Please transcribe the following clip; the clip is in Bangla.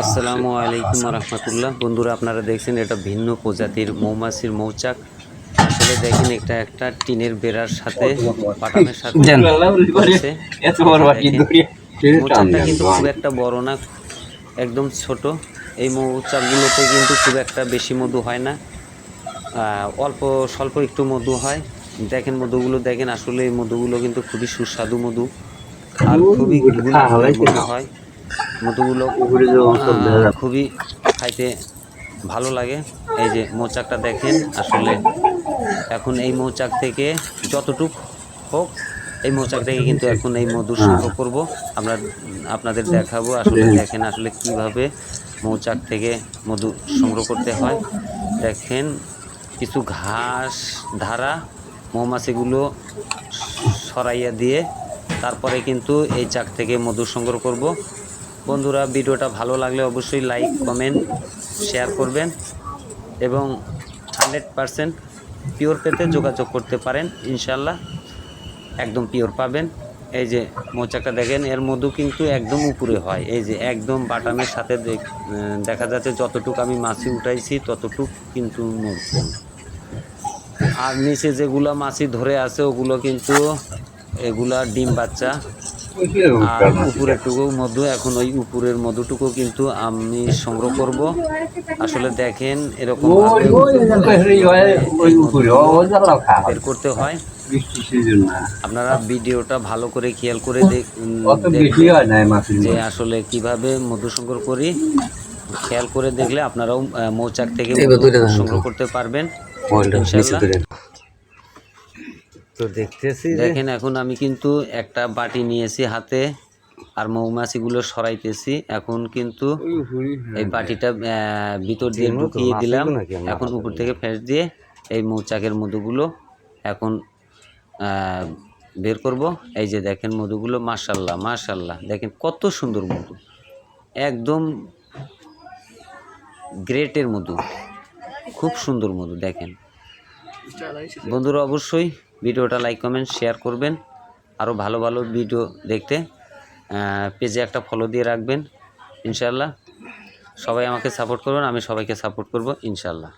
আসসালামু আলাইকুম রহমতুল্লাহ। বন্ধুরা আপনারা দেখছেন এটা ভিন্ন প্রজাতির মৌমাছির মৌচাক। আসলে দেখেন এটা একটা টিনের বেড়ার সাথে বাটামের সাথে মৌচাকটা কিন্তু খুব একটা বড় না একদম ছোট। এই মৌচাকগুলোতে কিন্তু খুব একটা বেশি মধু হয় না। অল্প স্বল্প একটু মধু হয়। দেখেন মধুগুলো দেখেন আসলে এই মধুগুলো কিন্তু খুবই সুস্বাদু মধু। আর খুবই হয়। মধুগুলো উপরে যে অঞ্চল দেখা আহ, যাচ্ছে খুবই খাইতে ভালো লাগে। এই যে মৌচাকটা দেখেন আসলে এখন এই মৌচাক থেকে যতটুক হোক এই মৌচাক থেকে কিন্তু এখন এই মধু সংগ্রহ করব। আমরা আপনাদের দেখাবো আসলে দেখেন আসলে কীভাবে মৌচাক থেকে মধু সংগ্রহ করতে হয়। দেখেন কিছু ঘাস ধারা মৌমাছিগুলো সরাইয়া দিয়ে তারপরে কিন্তু এই চাক থেকে মধু সংগ্রহ করব। বন্ধুরা, ভিডিওটা ভালো লাগলে অবশ্যই লাইক, কমেন্ট, শেয়ার করবেন এবং হান্ড্রেড পারসেন্ট পিওর পেতে যোগাযোগ করতে পারেন। ইনশাল্লাহ একদম পিওর পাবেন। এই যে মোচাকটা দেখেন, এর মধু কিন্তু একদম উপরে হয়। এই যে একদম বাটামের সাথে দেখ- যাচ্ছে যতটুক আমি মাছি উঠাইছি, ততটুক কিন্তু মধু আর নিচে যেগুলো মাছি ধরে আছে, ওগুলো কিন্তু এগুলা ডিম বাচ্চা আর উপরের টুকু মধু এখন ওই উপরের মধুটুকু কিন্তু আমি সংগ্রহ করব। আসলে দেখেন এরকম বের করতে হয়। আপনারা ভিডিওটা ভালো করে খেয়াল করে হয় যে আসলে কীভাবে মধু সংগ্রহ করি। খেয়াল করে দেখলে আপনারাও মৌচাক থেকে। সংগ্রহ করতে পারবেন। তো দেখতেছি দেখেন এখন আমি কিন্তু একটা বাটি নিয়েছি হাতে আর মৌমাছিগুলো সরাইতেছি। এখন কিন্তু এই বাটিটা আহ, ভিতর দিয়ে ঢুকিয়ে দিলাম। এখন উপর থেকে ফেঁস দিয়ে এই মৌচাকের মধুগুলো এখন আহ, বের করব। এই যে দেখেন মধুগুলো মাশাল্লাহ মাশাল্লাহ। দেখেন কত সুন্দর মধু। একদম গ্রেটের মধু। খুব সুন্দর মধু দেখেন। বন্ধুরা অবশ্যই ভিডিওটা লাইক কমেন্ট শেয়ার করবেন। আরও ভালো ভালো ভিডিও দেখতে পেজে একটা ফলো দিয়ে রাখবেন। ইনশাল্লাহ সবাই আমাকে সাপোর্ট করবেন, আমি সবাইকে সাপোর্ট করব ইনশাল্লাহ